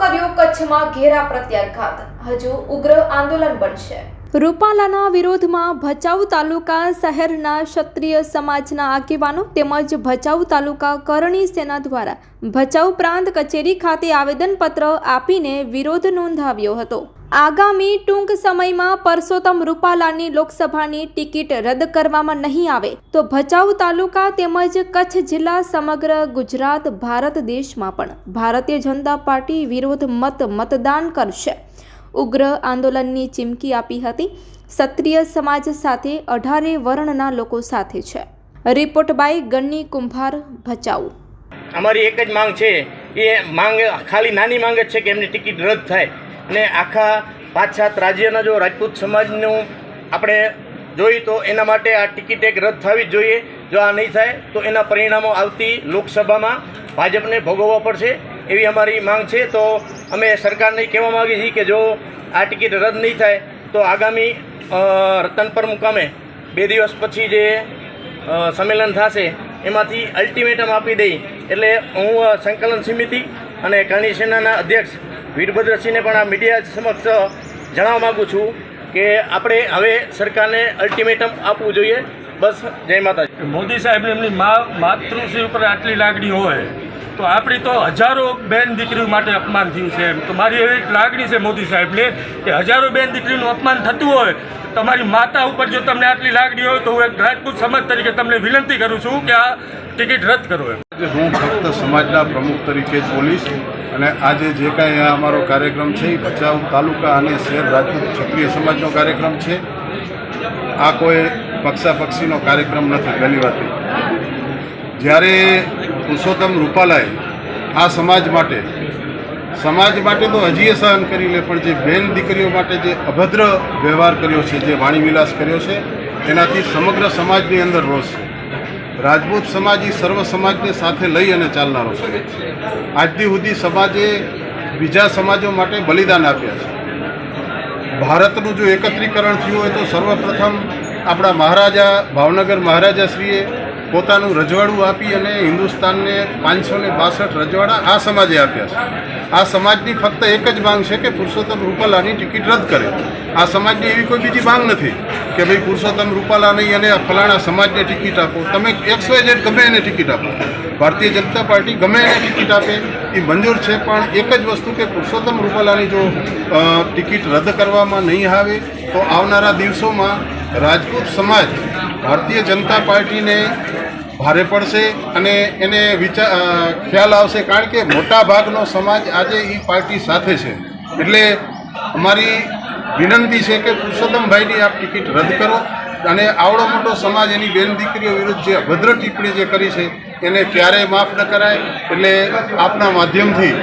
કર્યો કચ્છમાં ઘેરા પ્રત્યાઘાત. હજુ ઉગ્ર આંદોલન બનશે. રૂપાલાના વિરોધમાં ભચાઉ તાલુકા શહેરના ક્ષત્રિય સમાજના આગેવાનો તેમજ ભચાઉ તાલુકા કરણી સેના દ્વારા ભચાઉ પ્રાંત કચેરી ખાતે આવેદનપત્ર આપીને વિરોધ નોંધાવ્યો હતો. આગામી ટૂંક સમયમાં પરસોત્તમ રૂપાલાની લોકસભાની ટિકિટ રદ કરવામાં નહીં આવે તો ભચાઉ તાલુકા તેમજ કચ્છ જિલ્લા સમગ્ર ગુજરાત, ભારત દેશમાં પણ ભારતીય જનતા પાર્ટી વિરોધ મત મતદાન કરશે. ઉગ્ર આંદોલનની ચીમકી આપી હતી ક્ષત્રિય સમાજ સાથે અઢારે વર્ણના લોકો સાથે છે. રિપોર્ટ બાય ગન્ની કુંભાર, ભચાઉ. અમારી એક જ માંગ છે. એ માંગ, ખાલી નાની માંગ જ છે કે એમની ટિકિટ રદ થાય. અને આખા પાંચ રાજ્યના જો રાજપૂત સમાજનું આપણે જોઈએ તો એના માટે આ ટિકિટ એક રદ થવી જ જોઈએ. જો આ નહીં થાય, તો એના પરિણામો આવતી લોકસભામાં ભાજપને ભોગવવા પડશે એવી અમારી માંગ છે. તો અમે સરકારને કહેવા માગીએ છીએ કે જો આ ટિકિટ રદ નહીં થાય, તો આગામી રતનપર મુકામે બે દિવસ પછી જે સંમેલન થશે, એમાંથી અલ્ટિમેટમ આપી દઈ. એટલે હું સંકલન સમિતિ અને કરણી સેનાના અધ્યક્ષ વીરભદ્રસિંહને પણ આ મીડિયા સમક્ષ જણાવવા માગું છું કે આપણે હવે સરકારને અલ્ટિમેટમ આપવું જોઈએ. બસ, જય માતાજી. મોદી સાહેબ એમની મા, માતૃશ્રી ઉપર આટલી લાગણી હોય, તો આપણી તો હજારો બેન દીકરીઓ માટે અપમાન થયું છે એમ. તો મારી એવી લાગણી છે મોદી સાહેબને, કે હજારો બેન દીકરીનું અપમાન થતું હોય, તમારી માતા ઉપર જો તમને આટલી લાગણી હોય, તો હું એક રાજપૂત સમાજ તરીકે તમને વિનંતી કરું છું કે આ ટિકિટ રદ કરો એમ. આજે હું ફક્ત સમાજના પ્રમુખ તરીકે જ બોલીશ અને આજે જે કાંઈ આ અમારો કાર્યક્રમ છે એ ભચાઉ તાલુકા અને શહેર રાજપૂત ક્ષત્રિય સમાજનો કાર્યક્રમ છે, આ કોઈ પક્ષાપક્ષીનો કાર્યક્રમ નથી, પહેલી વાત જ્યારે પુરુષોત્તમ રૂપાલાએ આ સમાજ માટે સમાજ માટે તો હજી એ સહન કરી લે, પણ જે બેન દીકરીઓ માટે જે અભદ્ર વ્યવહાર કર્યો છે, જે વાણીવિલાસ કર્યો છે, એનાથી સમગ્ર સમાજની અંદર રોષ. છે રાજપૂત સમાજ એ સર્વ સમાજને સાથે લઈ અને ચાલનારો છે. આજથી સુધી સમાજે બીજા સમાજો માટે બલિદાન આપ્યા છે. ભારતનું જો એકત્રીકરણ થયું હોય તો સર્વપ્રથમ આપણા મહારાજા ભાવનગર મહારાજાશ્રીએ પોતાનું રજવાડું આપી અને હિન્દુસ્તાનને પાંચસો ને બાસઠ રજવાડા આ સમાજે આપ્યા છે. આ સમાજની ફક્ત એક જ માંગ છે કે પુરુષોત્તમ રૂપાલાની ટિકિટ રદ કરે. આ સમાજની એવી કોઈ બીજી માંગ નથી કે ભાઈ પુરુષોત્તમ રૂપાલા નહીં અને ફલાણા સમાજને ટિકિટ આપો. તમે એકસો જેડ ગમે એને ટિકિટ આપો. ભારતીય જનતા પાર્ટી ગમે એને ટિકિટ આપે. એ મંજૂર છે, પણ એક જ વસ્તુ કે પુરુષોત્તમ રૂપાલાની જો ટિકિટ રદ કરવામાં નહીં આવે, તો આવનારા દિવસોમાં રાજપૂત સમાજ ભારતીય જનતા પાર્ટીને ભારે પડશે અને એને વિચાર ખ્યાલ આવશે કારણ કે મોટા ભાગનો સમાજ આજે એ પાર્ટી સાથે છે. એટલે અમારી વિનંતી છે કે પુરુષોત્તમભાઈની આપ ટિકિટ રદ કરો અને આવડો મોટો સમાજ એની બેન દીકરીઓ વિરુદ્ધ જે અભદ્ર ટિપ્પણી જે કરી છે, એને ક્યારેય માફ ન કરાય. એટલે આપના માધ્યમથી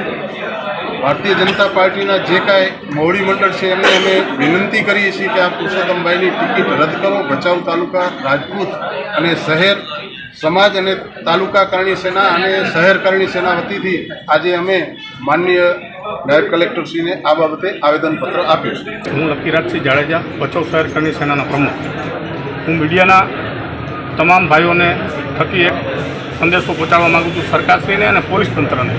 ભારતીય જનતા પાર્ટીના જે કાંઈ મોવડી મંડળ છે, એમને અમે વિનંતી કરીએ છીએ કે આ પુરુષોત્તમભાઈની ટિકિટ રદ કરો. ભચાઉ તાલુકા રાજપૂત અને શહેર સમાજ અને તાલુકા કરણી સેના અને શહેર કરણી સેના વતીથી આજે અમે માનનીય નાયબ કલેક્ટરશ્રીને આ બાબતે આવેદનપત્ર આપ્યું છે. હું લકીરાજસિંહ જાડેજા બચાવ શહેર કરણી સેનાના પ્રમુખ. હું મીડિયાના તમામ ભાઈઓને થકી એક સંદેશો પહોંચાડવા માગું છું સરકારશ્રીને અને પોલીસ તંત્રને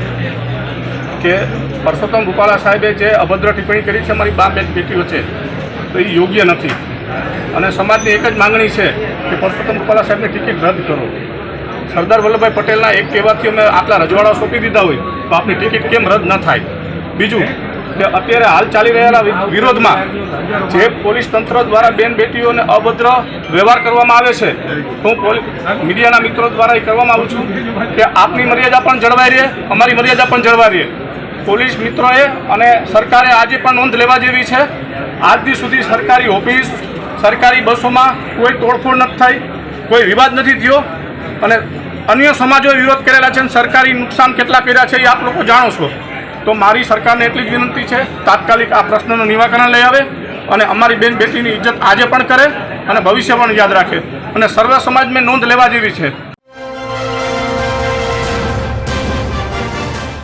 કે પરસોત્તમ રૂપાલા સાહેબે જે અભદ્ર ટિપ્પણી કરી છે, મારી બા બેન બેટીઓ છે, તો એ યોગ્ય નથી. અને સમાજની એક જ માગણી છે કે પરસોત્તમ રૂપાલા સાહેબની ટિકિટ રદ કરો. સરદાર વલ્લભભાઈ પટેલના એક કહેવાથી અમે આટલા રજવાડા સોંપી દીધા હોય, તો આપની ટિકિટ કેમ રદ ન થાય? બીજું, કે અત્યારે હાલ ચાલી રહેલા વિરોધમાં જે પોલીસ તંત્ર દ્વારા બેન બેટીઓને અભદ્ર વ્યવહાર કરવામાં આવે છે, હું મીડિયાના મિત્રો દ્વારા એ કરવામાં આવું છું કે આપની મર્યાદા પણ જળવાઈ રહે, અમારી મર્યાદા પણ જળવાઈ રહે. પોલીસ મિત્રોએ અને સરકારે આજે પણ નોંધ લેવા જેવી છે આજ સુધી સરકારી ઓફિસ સરકારી બસોમાં કોઈ તોડફોડ નથી થઈ, કોઈ વિવાદ નથી થયો અને અન્ય સમાજોએ વિરોધ કરેલા છે અને સરકારી નુકસાન કેટલા કર્યા છે એ આપ લોકો જાણો છો. તો મારી સરકારને એટલી જ વિનંતી છે, તાત્કાલિક આ પ્રશ્નનું નિવારણ લઈ આવે અને અમારી બેન બેટીની ઇજ્જત આજે પણ કરે અને ભવિષ્ય પણ યાદ રાખે. અને સર્વ સમાજમાં નોંધ લેવા જેવી છે.